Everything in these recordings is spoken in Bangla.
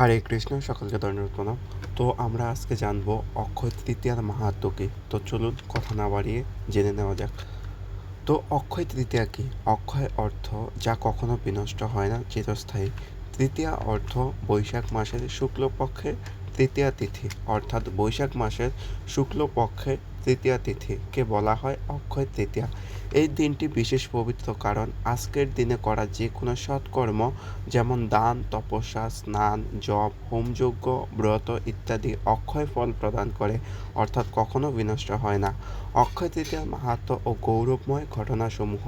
হরে কৃষ্ণ, সকলকে ধন্যবাদ প্রণাম। তো আমরা আজকে জানব অক্ষয় তৃতীয়ার মাহাত্ম কি তো চলুন কথা না বাড়িয়ে জেনে নেওয়া যাক। তো অক্ষয় তৃতীয়া কি? অক্ষয় অর্থ যা কখনো বিনষ্ট হয় না, চিরস্থায়ী। তৃতীয়া অর্থ বৈশাখ মাসের শুক্লপক্ষের তৃতীয়া তিথি, অর্থাৎ বৈশাখ মাসের শুক্লপক্ষের তৃতীয়া তিথিকে বলা হয় অক্ষয় তৃতীয়া। এই দিনটি বিশেষ পবিত্র কারণ আজকের দিনে করা যে কোনো সৎকর্ম যেমন দান, তপস্যা, স্নান, জপ, হোমযজ্ঞ, ব্রত ইত্যাদি অক্ষয় ফল প্রদান করে, অর্থাৎ কখনো বিনষ্ট হয় না। অক্ষয় তৃতীয়ার মাহাত্ম ও গৌরবময় ঘটনাসমূহ।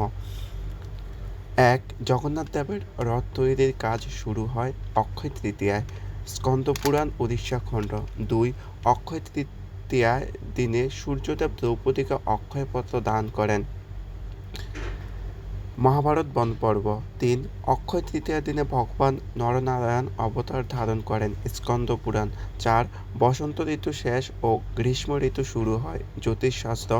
এক, জগন্নাথ দেবের রথ তৈরির কাজ শুরু হয় অক্ষয় তৃতীয়ায়। স্কন্দপুরাণ, উড়িষ্যা খণ্ড। দুই, অক্ষয় তৃতীয়ায় দিনে সূর্যদেব দ্রৌপদীকে অক্ষয়পত্র দান করেন। মহাভারত বন পর্ব তিন, অক্ষয় তৃতীয়া দিনে ভগবান নরনারায়ণ অবতার ধারণ করেন স্কন্দ পুরাণ চার, বসন্ত ঋতু শেষ ও গ্রীষ্ম ঋতু শুরু হয়। জ্যোতিষশাস্ত্র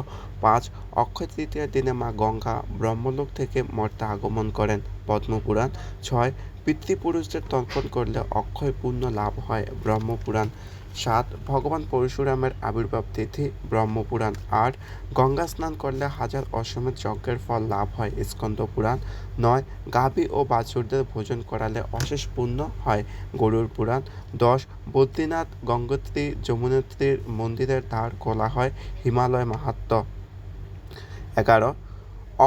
পাঁচ অক্ষয় তৃতীয়ার দিনে মা গঙ্গা ব্রহ্মলোক থেকে মর্তে আগমন করেন পদ্মপুরাণ। ছয়, পিতৃপুরুষদের তর্পণ করলে অক্ষয় পুণ্য লাভ হয় ব্রহ্মপুরাণ। সাত, ভগবান পরশুরামের আবির্ভাব তিথি ব্রহ্মপুরাণ। আট, গঙ্গা স্নান করলে হাজার অশ্বমেধ যজ্ঞের ফল লাভ হয় স্কন্দ পুরাণ নয়, গাভী ও বাছুরদের ভোজন করালে অশেষ পূর্ণ হয় গরুর পুরাণ। দশ, বদ্রীনাথ গঙ্গোত্রী যমুনোত্রীর মন্দিরের দ্বার খোলা হয় হিমালয় মাহাত্ম এগারো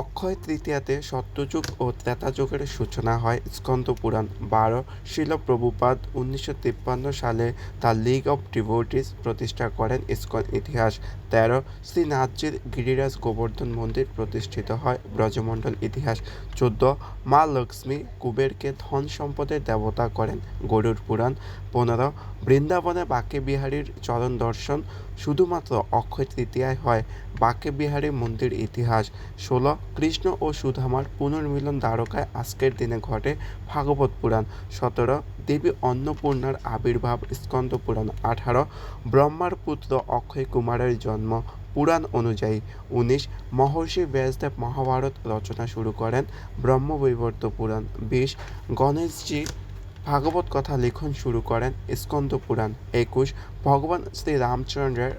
অক্ষয় তৃতীয়াতে সত্যযুগ ও ত্রেতাযুগের সূচনা হয়। স্কন্দ পুরাণ বারো শিল প্রভুপাদ উনিশশো তিপ্পান্ন সালে তার লিগ অফ ডিভোটিস প্রতিষ্ঠা করেন। ইস্কন ইতিহাস তেরো, শ্রীনাথজির গিরিরাজ গোবর্ধন মন্দির প্রতিষ্ঠিত হয়। ব্রজমণ্ডল ইতিহাস চোদ্দ, মা লক্ষ্মী কুবেরকে ধন সম্পদের দেবতা করেন। গরুর পুরাণ পনেরো, বৃন্দাবনে বাকে বিহারীর চরণ দর্শন শুধুমাত্র অক্ষয় তৃতীয়ায় হয়। বাকে বিহারী মন্দির ইতিহাস ষোলো কৃষ্ণ ও সুধামার পুনর্মিলন দ্বারকায় আজকের দিনে ঘটে ভাগবত পুরাণ সতেরো, দেবী অন্নপূর্ণার আবির্ভাব স্কন্দ পুরাণ আঠারো, ব্রহ্মার পুত্র অক্ষয় কুমারের জন্ম পুরাণ অনুযায়ী উনিশ, মহর্ষি ব্যাসদেব মহাভারত রচনা শুরু করেন ব্রহ্মবৈবর্ত পুরাণ বিশ, গণেশজি ভাগবত কথা লিখন শুরু করেন স্কন্দ পুরাণ একুশ। ভগবান শ্রী রামচন্দ্রের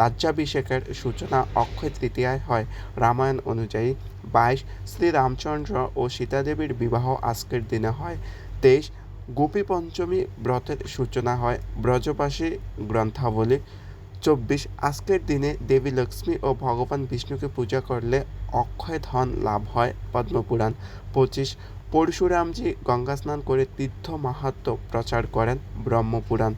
রাজ্যাভিষেকের সূচনা অক্ষয় তৃতীয়ায় হয়। রামায়ণ অনুযায়ী বাইশ। শ্রী রামচন্দ্র ও সীতাদেবীর বিবাহ আজকের দিনে হয়। তেইশ। গোপী পঞ্চমী ব্রতের সূচনা হয় ব্রজবাসী গ্রন্থাবলী। চব্বিশ। আজকের দিনে দেবী লক্ষ্মী ও ভগবান বিষ্ণুকে পূজা করলে অক্ষয় ধন লাভ হয় পদ্মপুরাণ। পঁচিশ। পরশুরামজি গঙ্গা স্নান করে তীর্থ মাহাত্ম প্রচার করেন ব্রহ্মপুরাণ।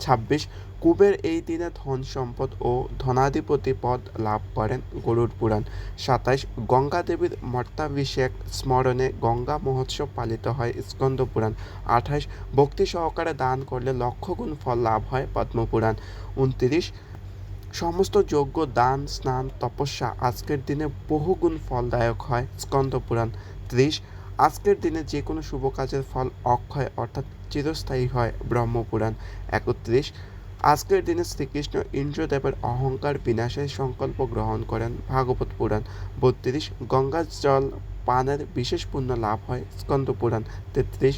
ছাব্বিশ, কুবের এই দিনে ধন সম্পদ ও ধনাধিপতি পদ লাভ করেন গরুর পুরাণ। সাতাইশ গঙ্গা দেবীর মর্তাভিষেক স্মরণে গঙ্গা মহোৎসব পালিত হয় স্কন্দ পুরাণ। আঠাইশ, ভক্তি সহকারে দান করলে লক্ষ গুণ ফল লাভ হয় পদ্মপুরাণ। উনত্রিশ, সমস্ত যোগ্য দান, স্নান, তপস্যা আজকের দিনে বহুগুণ ফলদায়ক হয় স্কন্দ পুরাণ। ত্রিশ আজকের দিনে যে কোনো শুভ কাজের ফল অক্ষয় অর্থাৎ চিরস্থায়ী হয় ব্রহ্মপুরাণ একত্রিশ। আজকের দিনে শ্রীকৃষ্ণ ইন্দ্রদেবের অহংকার বিনাশের সংকল্প গ্রহণ করেন ভাগবত পুরাণ বত্রিশ। গঙ্গার জল পানের বিশেষ পুণ্য লাভ হয় স্কন্দ পুরাণ তেত্রিশ।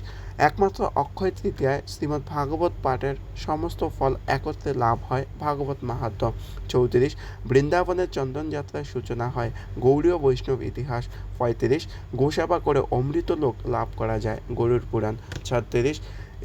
একমাত্র অক্ষয় তৃতীয়ায় শ্রীমদ্ ভাগবত পাঠের সমস্ত ফল একত্রে লাভ হয় ভাগবত মাহাত্ম। চৌত্রিশ, বৃন্দাবনের চন্দনযাত্রার সূচনা হয় গৌরীয় বৈষ্ণব ইতিহাস। পঁয়ত্রিশ, গোসেবা করে অমৃত লোক লাভ করা যায় গরুর পুরাণ। ছত্রিশ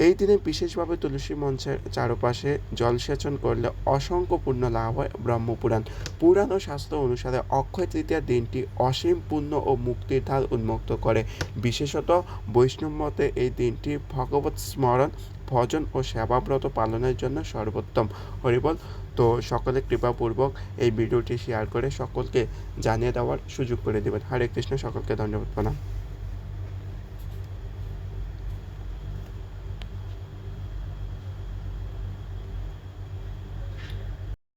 এই দিনে বিশেষভাবে তুলসী মঞ্চের চারপাশে জলসেচন করলে অসংখ্য পুণ্য লাভ হয় ব্রহ্মপুরাণ। পুরাণ ও শাস্ত্র অনুসারে অক্ষয় তৃতীয়া দিনটি অসীম পুণ্য ও মুক্তির ধার উন্মুক্ত করে। বিশেষত বৈষ্ণব মতে এই দিনটি ভগবত স্মরণ, ভজন ও সেবাব্রত পালনের জন্য সর্বোত্তম। হরিবল তো সকলে কৃপাপূর্বক এই ভিডিওটি শেয়ার করে সকলকে জানিয়ে দেওয়ার সুযোগ করে দেবেন। হরে কৃষ্ণ, সকলকে ধন্যবাদ, প্রণাম।